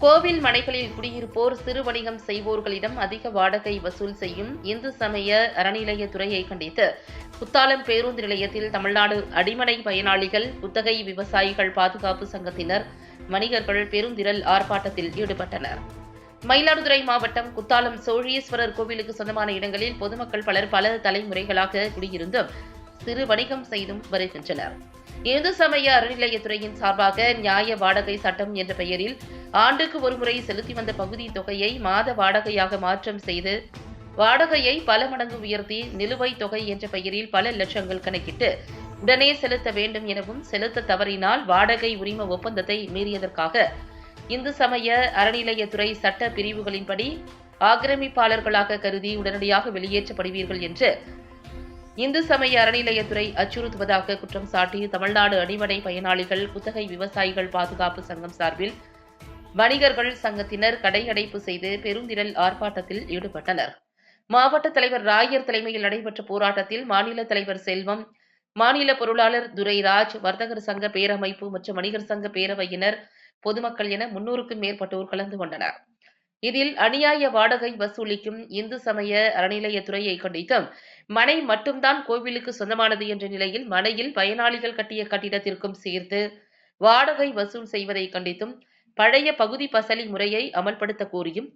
கோவில் மனைகளில் குடியிருப்போர் சிறு வணிகம் செய்வோர்களிடம் அதிக வாடகை வசூல் செய்யும் இந்து சமய அறநிலையத்துறையை கண்டித்து குத்தாலம் பேருந்து நிலையத்தில் தமிழ்நாடு அடிமனை பயனாளிகள் குத்தகை விவசாயிகள் பாதுகாப்பு சங்கத்தினர் வணிகர்கள் பெருந்திரள் ஆர்ப்பாட்டத்தில் ஈடுபட்டனர். மயிலாடுதுறை மாவட்டம் குத்தாலம் சோழீஸ்வரர் கோவிலுக்கு சொந்தமான இடங்களில் பொதுமக்கள் பலர் பல தலைமுறைகளாக குடியிருந்தும் சிறு வணிகம் செய்தும் வருகின்றனர். இந்து சமய அறநிலையத்துறையின் சார்பாக நியாய வாடகை சட்டம் என்ற பெயரில் ஆண்டுக்கு ஒருமுறை செலுத்தி வந்த பகுதி தொகையை மாத வாடகையாக மாற்றம் செய்து வாடகையை பல மடங்கு உயர்த்தி நிலுவைத் தொகை என்ற பெயரில் பல லட்சங்கள் கணக்கிட்டு உடனே செலுத்த வேண்டும் எனவும் செலுத்த தவறினால் வாடகை உரிம ஒப்பந்தத்தை மீறியதற்காக இந்து சமய அறநிலையத்துறை சட்ட பிரிவுகளின்படி ஆக்கிரமிப்பாளர்களாக கருதி உடனடியாக வெளியேற்றப்படுவீர்கள் என்று இந்து சமய அறநிலையத்துறை அச்சுறுத்துவதாக குற்றம் சாட்டி தமிழ்நாடு அடிவடை பயனாளிகள் குத்தகை விவசாயிகள் பாதுகாப்பு சங்கம் சார்பில் வணிகர்கள் சங்கத்தினர் கடையடைப்பு செய்து பெருந்திரள் ஆர்ப்பாட்டத்தில் ஈடுபட்டனர். மாவட்ட தலைவர் ராயர் தலைமையில் நடைபெற்ற போராட்டத்தில் மாநில தலைவர் செல்வம் மாநில பொருளாளர் துரைராஜ் வர்த்தகர் சங்க பேரமைப்பு மற்றும் வணிகர் சங்க பேரவையினர் பொதுமக்கள் என முன்னூறுக்கும் மேற்பட்டோர் கலந்து கொண்டனர். இதில் அநியாய வாடகை வசூலிக்கும் இந்து சமய அறநிலையத்துறையை கண்டித்தும் மனை மட்டும்தான் கோவிலுக்கு சொந்தமானது என்ற நிலையில் மனையில் பயனாளிகள் கட்டிய கட்டிடத்திற்கும் சேர்த்து வாடகை வசூல் செய்வதை கண்டித்தும் பழைய பகுதி பசலி முறையை அமல்படுத்த கோரியும்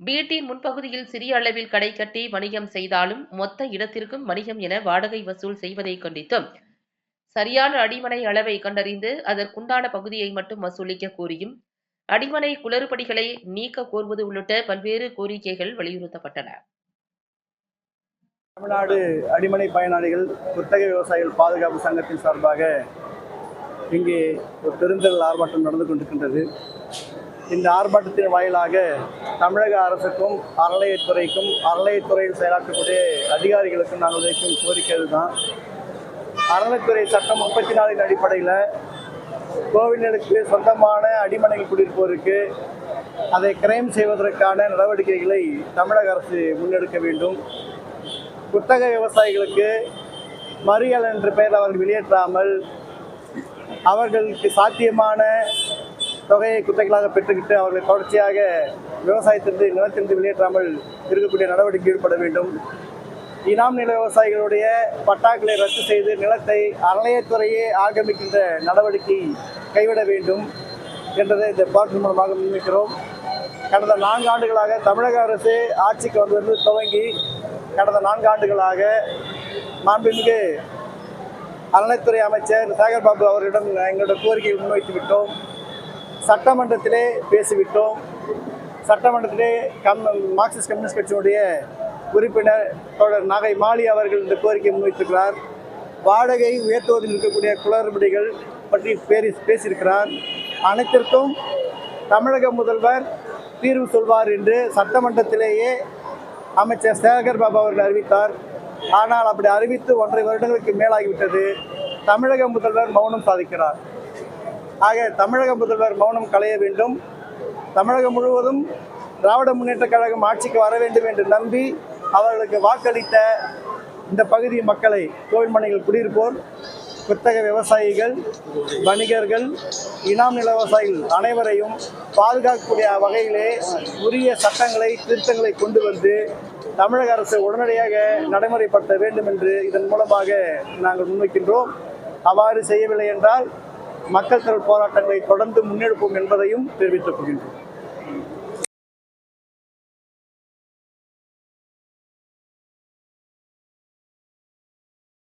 வீட்டின் முன்பகுதியில் சிறிய அளவில் கடை கட்டி வணிகம் செய்தாலும் மொத்த இடத்திற்கும் வணிகம் என வாடகை வசூல் செய்வதை கண்டித்தும் சரியான அடிமனை அளவை கண்டறிந்து அதற்குண்டான பகுதியை மட்டும் வசூலிக்க கோரியும் அடிமனை குளறுபடிகளை நீக்க கோருவது உள்ளிட்ட பல்வேறு கோரிக்கைகள் வலியுறுத்தப்பட்டன. தமிழ்நாடு அடிமனை பயனாளிகள் புத்தக விவசாயிகள் பாதுகாப்பு சங்கத்தின் சார்பாக இங்கே ஒரு பெருந்தல் ஆர்ப்பாட்டம் நடந்து கொண்டிருக்கின்றது. இந்த ஆர்ப்பாட்டத்தின் வாயிலாக தமிழக அரசுக்கும் அறநிலையத்துறைக்கும் அறநிலையத்துறையில் செயலாற்றக்கூடிய அதிகாரிகளுக்கும் நாங்கள் வைக்கும் கோரிக்கை தான். அறநிலைத்துறை சட்டம் முப்பத்தி நாலின் அடிப்படையில் கோவில்களுக்கு சொந்தமான அடிமனைகள் குடியிருப்போருக்கு அதை கிரைம் செய்வதற்கான நடவடிக்கைகளை தமிழக அரசு முன்னெடுக்க வேண்டும். குத்தக விவசாயிகளுக்கு மறியல் என்ற பெயர் அவர்கள் வெளியேற்றாமல் அவர்களுக்கு சாத்தியமான தொகையை குத்தகைகளாக பெற்றுக்கிட்டு அவர்களை தொடர்ச்சியாக விவசாயத்திலிருந்து நிலத்திலிருந்து வெளியேற்றாமல் இருக்கக்கூடிய நடவடிக்கை ஈடுபட வேண்டும். இனாம் நில விவசாயிகளுடைய பட்டாக்களை ரத்து செய்து நிலத்தை அறநிலையத்துறையே ஆக்கிரமிக்கின்ற நடவடிக்கை கைவிட வேண்டும் என்றதை இந்த போராட்டம் மூலமாக முன்வைக்கிறோம். கடந்த நான்கு ஆண்டுகளாக தமிழக அரசு ஆட்சிக்கு வந்ததிலிருந்து துவங்கி கடந்த நான்கு ஆண்டுகளாக மாண்புமிகு அறநிலைத்துறை அமைச்சர் சேகர் பாபு அவர்களிடம் எங்களுடைய கோரிக்கையை முன்வைத்து விட்டோம். சட்டமன்றத்திலே பேசிவிட்டோம். சட்டமன்றத்திலே கம் மார்க்சிஸ்ட் கம்யூனிஸ்ட் கட்சியினுடைய உறுப்பினர் தொடர் நகை மாலி அவர்கள் இந்த கோரிக்கையை முன்வைத்திருக்கிறார். வாடகை உயர்த்துவதில் இருக்கக்கூடிய குளறுபடிகள் பற்றி பேரி பேசியிருக்கிறார். அனைத்திற்கும் தமிழக முதல்வர் தீர்வு சொல்வார் என்று சட்டமன்றத்திலேயே அமைச்சர் சேகர் பாபு அவர்கள் அறிவித்தார். ஆனால் அப்படி அறிவித்து ஒன்றரை வருடங்களுக்கு மேலாகிவிட்டது. தமிழக முதல்வர் மௌனம் சாதிக்கிறார். ஆக தமிழக முதல்வர் மௌனம் களைய வேண்டும். தமிழகம் முழுவதும் திராவிட முன்னேற்ற கழகம் ஆட்சிக்கு வர வேண்டும் என்று நம்பி அவர்களுக்கு வாக்களித்த இந்த பகுதி மக்களை கோவில் குடியிருப்போர் குத்தக விவசாயிகள் வணிகர்கள் இனாம் நில விவசாயிகள் அனைவரையும் பாதுகாக்கக்கூடிய வகையிலே உரிய சட்டங்களை திருத்தங்களை கொண்டு வந்து தமிழக அரசு உடனடியாக நடைமுறைப்படுத்த வேண்டும் என்று இதன் மூலமாக நாங்கள் முன்வைக்கின்றோம். அவ்வாறு செய்யவில்லை என்றால் மக்கள் திரள் போராட்டங்களை தொடர்ந்து முன்னெடுப்போம் என்பதையும் தெரிவித்துக் கொள்கின்றோம்.